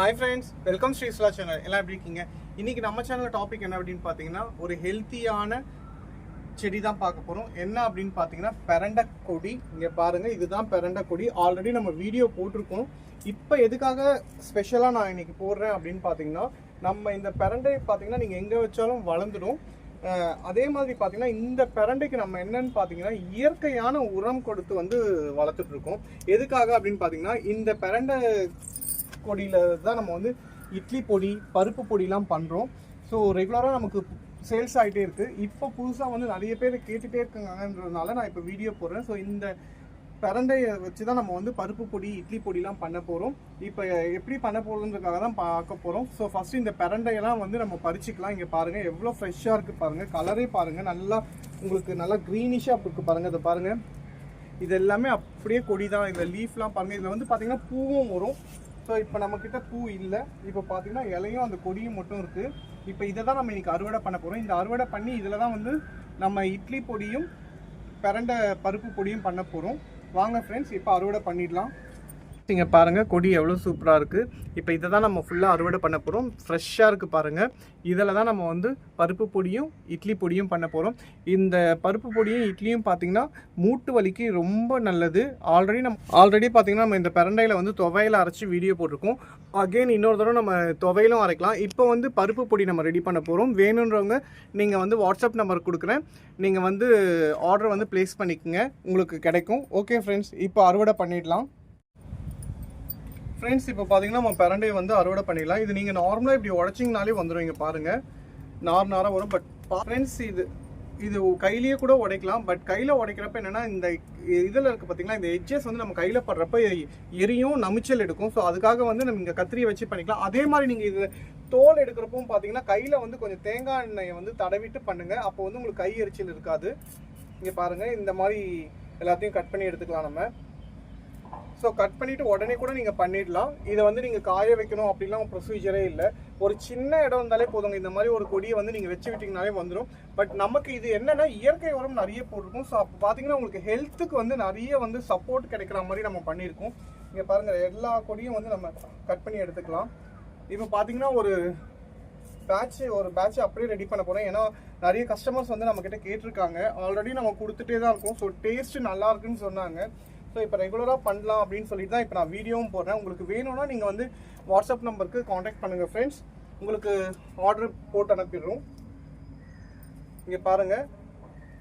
Hi friends welcome Sri Sula channel எல்லாம் எப்படி இருக்கீங்க? இன்னைக்கு நம்ம சேனல் டாபிக் என்ன அப்படின்னு பார்த்தீங்கன்னா ஒரு ஹெல்த்தியான செடி தான் பார்க்க போகிறோம் என்ன அப்படின்னு பார்த்தீங்கன்னா பெரண்டை கொடி. இங்கே பாருங்கள் இதுதான் பெரண்டை கொடி. ஆல்ரெடி நம்ம வீடியோ போட்டிருக்கோம். இப்போ எதுக்காக ஸ்பெஷலாக நான் இன்றைக்கி போடுறேன் அப்படின்னு பார்த்தீங்கன்னா நம்ம இந்த பெரண்டை பார்த்தீங்கன்னா நீங்கள் எங்கே வச்சாலும் வளர்ந்துடும். அதே மாதிரி பார்த்தீங்கன்னா இந்த பெரண்டைக்கு நம்ம என்னன்னு பார்த்தீங்கன்னா இயற்கையான உரம் கொடுத்து வந்து வளர்த்துட்ருக்கோம் எதுக்காக அப்படின்னு பார்த்தீங்கன்னா இந்த பெரண்டை கொடியில் தான் நம்ம வந்து இட்லி பொடி பருப்பு பொடிலாம் பண்ணுறோம் ஸோ ரெகுலராக நமக்கு சேல்ஸ் ஆகிட்டே இருக்குது இப்போ புதுசாக வந்து நிறைய பேர் கேட்டுகிட்டே இருக்காங்கன்றதுனால நான் இப்போ வீடியோ போடுறேன். ஸோ இந்த பிரண்டையை வச்சு தான் நம்ம வந்து பருப்பு பொடி இட்லி பொடிலாம் பண்ண போகிறோம் இப்போ எப்படி பண்ண போகிறதுக்காக தான் பார்க்க போகிறோம் ஸோ ஃபஸ்ட்டு இந்த பிரண்டையெல்லாம் வந்து நம்ம பறிச்சுக்கலாம். இங்கே பாருங்கள் எவ்வளோ ஃப்ரெஷ்ஷாக இருக்குது பாருங்கள் கலரே பாருங்கள் நல்லா உங்களுக்கு நல்லா க்ரீனிஷாக இருக்குது பாருங்கள் இதை பாருங்கள் இது எல்லாமே அப்படியே கொடி தான் இந்த லீஃப்லாம் பாருங்கள் இதில் வந்து பார்த்திங்கன்னா பூவும் வரும். ஸோ இப்போ நம்மக்கிட்ட பூ இல்லை. இப்போ பார்த்தீங்கன்னா இலையும் அந்த கொடியும் மட்டும் இருக்குது இப்போ இதை தான் நம்ம இன்னைக்கு அறுவடை பண்ண போகிறோம் இந்த அறுவடை பண்ணி இதில் தான் வந்து நம்ம இட்லி பொடியும் பிரண்டை பருப்பு பொடியும் பண்ண போகிறோம் வாங்க ஃப்ரெண்ட்ஸ் இப்போ அறுவடை பண்ணிடலாம். நீங்கள் பாருங்கள் கொடி எவ்வளோ சூப்பராக இருக்குது இப்போ இதை தான் நம்ம ஃபுல்லாக அறுவடை பண்ண போகிறோம் ஃப்ரெஷ்ஷாக இருக்குது பாருங்கள் இதில் தான் நம்ம வந்து பருப்பு பொடியும் இட்லி பொடியும் பண்ண போகிறோம் இந்த பருப்பு பொடியும் இட்லியும் பார்த்தீங்கன்னா மூட்டு வலிக்கு ரொம்ப நல்லது. ஆல்ரெடி நம்ம ஆல்ரெடி பார்த்தீங்கன்னா நம்ம இந்த பிரண்டையில் வந்து துவையில் அரைச்சி வீடியோ போட்டிருக்கோம். அகெயின் இன்னொரு தடவை நம்ம துவையிலும் அரைக்கலாம். இப்போ வந்து பருப்பு பொடி நம்ம ரெடி பண்ண போகிறோம் வேணுன்றவங்க நீங்கள் வந்து வாட்ஸ்அப் நம்பர் கொடுக்குறேன். நீங்கள் வந்து ஆர்டர் வந்து ப்ளேஸ் பண்ணிக்கோங்க. உங்களுக்கு கிடைக்கும். ஓகே ஃப்ரெண்ட்ஸ் இப்போ அறுவடை பண்ணிடலாம். ஃப்ரெண்ட்ஸ் இப்போ பார்த்தீங்கன்னா நம்ம பிரண்டையை வந்து அறுவடை பண்ணிடலாம். இது நீங்கள் நார்மலாக இப்படி உடச்சிங்கனாலே வந்துடுவீங்க பாருங்கள் நார் நாராக வரும் பட் ஃப்ரெண்ட்ஸ் இது இது கையிலேயே கூட உடைக்கலாம். பட் கையில் உடைக்கிறப்ப என்னென்னா இந்த இதில் இருக்க பார்த்தீங்கன்னா இந்த எட்ஜஸ் வந்து நம்ம கையில் படுறப்ப எரியும் நமிச்சல் எடுக்கும். ஸோ அதுக்காக வந்து நம்ம இங்கே கத்திரியை வச்சு பண்ணிக்கலாம். அதே மாதிரி நீங்கள் இது தோல் எடுக்கிறப்பவும் பார்த்தீங்கன்னா கையில் வந்து கொஞ்சம் தேங்காய் எண்ணெயை வந்து தடவிட்டு பண்ணுங்கள் அப்போ வந்து உங்களுக்கு கை எரிச்சல் இருக்காது. இங்கே பாருங்கள் இந்த மாதிரி எல்லாத்தையும் கட் பண்ணி எடுத்துக்கலாம் நம்ம. ஸோ கட் பண்ணிவிட்டு உடனே கூட நீங்கள் பண்ணிடலாம். இதை வந்து நீங்கள் காய வைக்கணும் அப்படிலாம் ப்ரொசீஜரே இல்லை. ஒரு சின்ன இடம் இருந்தாலே போதுங்க. இந்த மாதிரி ஒரு கொடியை வந்து நீங்கள் வச்சு விட்டிங்கனாலே வந்துடும் பட் நமக்கு இது என்னென்னா இயற்கை உரம் நிறைய போட்டிருக்கும். ஸோ அப்போ பார்த்தீங்கன்னா உங்களுக்கு ஹெல்த்துக்கு வந்து நிறைய வந்து சப்போர்ட் கிடைக்கிற மாதிரி நம்ம பண்ணியிருக்கோம். இங்கே பாருங்கள் எல்லா கொடியும் வந்து நம்ம கட் பண்ணி எடுத்துக்கலாம். இப்போ பார்த்தீங்கன்னா ஒரு பேட்ச் ஒரு பேட்ச் அப்படியே ரெடி பண்ண போகிறேன் ஏன்னா நிறைய கஸ்டமர்ஸ் வந்து நம்மக்கிட்ட கேட்டிருக்காங்க. ஆல்ரெடி நம்ம கொடுத்துட்டே தான் இருக்கோம். ஸோ டேஸ்ட் நல்லா இருக்குன்னு சொன்னாங்க. ஸோ இப்போ ரெகுலராக பண்ணலாம் அப்படின்னு சொல்லிட்டு தான் இப்போ நான் வீடியோவும் போடுறேன். உங்களுக்கு வேணும்னா நீங்கள் வந்து வாட்ஸ்அப் நம்பருக்கு காண்டாக்ட் பண்ணுங்கள் ஃப்ரெண்ட்ஸ் உங்களுக்கு ஆர்டர் போட்டு அனுப்பிடுறோம். இங்கே பாருங்கள்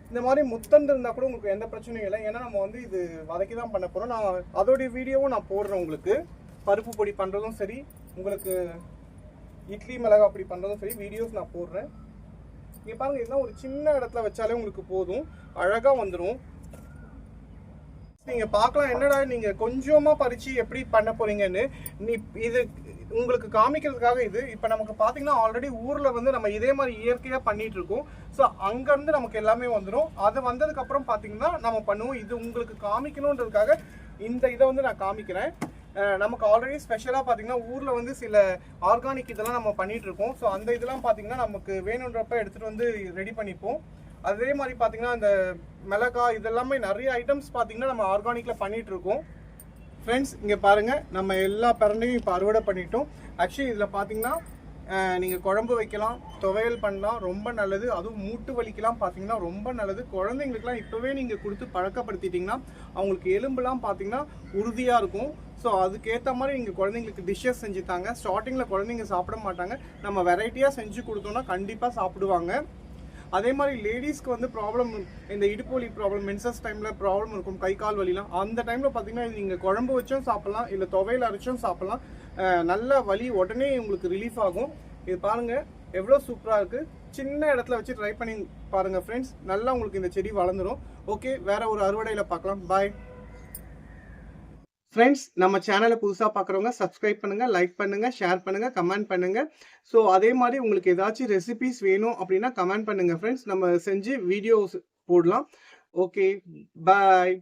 இந்த மாதிரி முத்தண்டு இருந்தால் கூட உங்களுக்கு எந்த பிரச்சனையும் இல்லை. ஏன்னா நம்ம வந்து இது வதக்கி தான் பண்ண போகிறோம் நான் அதோடைய வீடியோவும் நான் போடுறேன் உங்களுக்கு. பருப்பு பொடி பண்ணுறதும் சரி. உங்களுக்கு இட்லி மிளகா அப்படி பண்ணுறதும் சரி. வீடியோஸ் நான் போடுறேன். இங்கே பாருங்கள் இதெல்லாம் ஒரு சின்ன இடத்துல வச்சாலே உங்களுக்கு போதும். அழகாக வந்துடும் நீங்க பார்க்கலாம். என்னடா நீங்க கொஞ்சமா பறிச்சு எப்படி பண்ண போறீங்கன்னு நீ இது உங்களுக்கு காமிக்கிறதுக்காக இது. இப்போ நமக்கு பார்த்தீங்கன்னா ஆல்ரெடி ஊரில் வந்து நம்ம இதே மாதிரி இயற்கையாக பண்ணிட்டு இருக்கோம். ஸோ அங்கேருந்து நமக்கு எல்லாமே வந்துடும் அது வந்ததுக்கு அப்புறம் பார்த்தீங்கன்னா நம்ம பண்ணுவோம். இது உங்களுக்கு காமிக்கணுன்றதுக்காக இந்த இதை வந்து நான் காமிக்கிறேன். நமக்கு ஆல்ரெடி ஸ்பெஷலாக பார்த்தீங்கன்னா ஊரில் வந்து சில ஆர்கானிக் இதெல்லாம் நம்ம பண்ணிட்டு இருக்கோம். ஸோ அந்த இதெல்லாம் பார்த்தீங்கன்னா நமக்கு வேணுன்றப்ப எடுத்துகிட்டு வந்து ரெடி பண்ணிப்போம். அதே மாதிரி பார்த்தீங்கன்னா இந்த மிளகாய் இதெல்லாமே நிறைய ஐட்டம்ஸ் பார்த்தீங்கன்னா நம்ம ஆர்கானிக்கில் பண்ணிகிட்டு இருக்கோம். ஃப்ரெண்ட்ஸ் இங்கே பாருங்கள் நம்ம எல்லா பிரண்டையும் இப்போ அறுவடை பண்ணிட்டோம். ஆக்சுவலி இதில் பார்த்தீங்கன்னா நீங்கள் குழம்பு வைக்கலாம் துவையல் பண்ணலாம் ரொம்ப நல்லது. அதுவும் மூட்டு வலிக்கெலாம் பார்த்தீங்கன்னா ரொம்ப நல்லது. குழந்தைங்களுக்குலாம் இப்போவே நீங்கள் கொடுத்து பழக்கப்படுத்திட்டிங்கன்னா அவங்களுக்கு எலும்புலாம் பார்த்தீங்கன்னா உறுதியாக இருக்கும். ஸோ அதுக்கேற்ற மாதிரி நீங்கள் குழந்தைங்களுக்கு டிஷ்ஷஸ் செஞ்சு தாங்க. ஸ்டார்டிங்கில் குழந்தைங்க சாப்பிட மாட்டாங்க. நம்ம வெரைட்டியாக செஞ்சு கொடுத்தோம்னா கண்டிப்பாக சாப்பிடுவாங்க. அதே மாதிரி லேடிஸ்க்கு வந்து ப்ராப்ளம் இந்த இடுப்பொலி ப்ராப்ளம் மென்சஸ் டைமில் ப்ராப்ளம் இருக்கும் கை கால் வலிலாம். அந்த டைமில் பார்த்தீங்கன்னா நீங்கள் குழம்பு வச்சும் சாப்பிட்லாம் இல்லை துவையில் அரைச்சும் சாப்பிட்லாம். நல்ல வலி உடனே உங்களுக்கு ரிலீஃப் ஆகும். இது பாருங்கள் எவ்வளோ சூப்பராக இருக்குது சின்ன இடத்துல வச்சு ட்ரை பண்ணி பாருங்கள் ஃப்ரெண்ட்ஸ் நல்லா உங்களுக்கு இந்த செடி வளர்ந்துடும் ஓகே வேற ஒரு அறுவடையில் பார்க்கலாம் பாய் ஃப்ரெண்ட்ஸ் நம்ம சேனலை புதுசாக பார்க்குறவங்க சப்ஸ்கிரைப் பண்ணுங்கள் லைக் பண்ணுங்கள் ஷேர் பண்ணுங்கள் கமெண்ட் பண்ணுங்கள் ஸோ அதே மாதிரி உங்களுக்கு ஏதாச்சும் ரெசிபிஸ் வேணும் அப்படின்னா கமெண்ட் பண்ணுங்கள் ஃப்ரெண்ட்ஸ் நம்ம செஞ்சு வீடியோஸ் போடலாம். Okay bye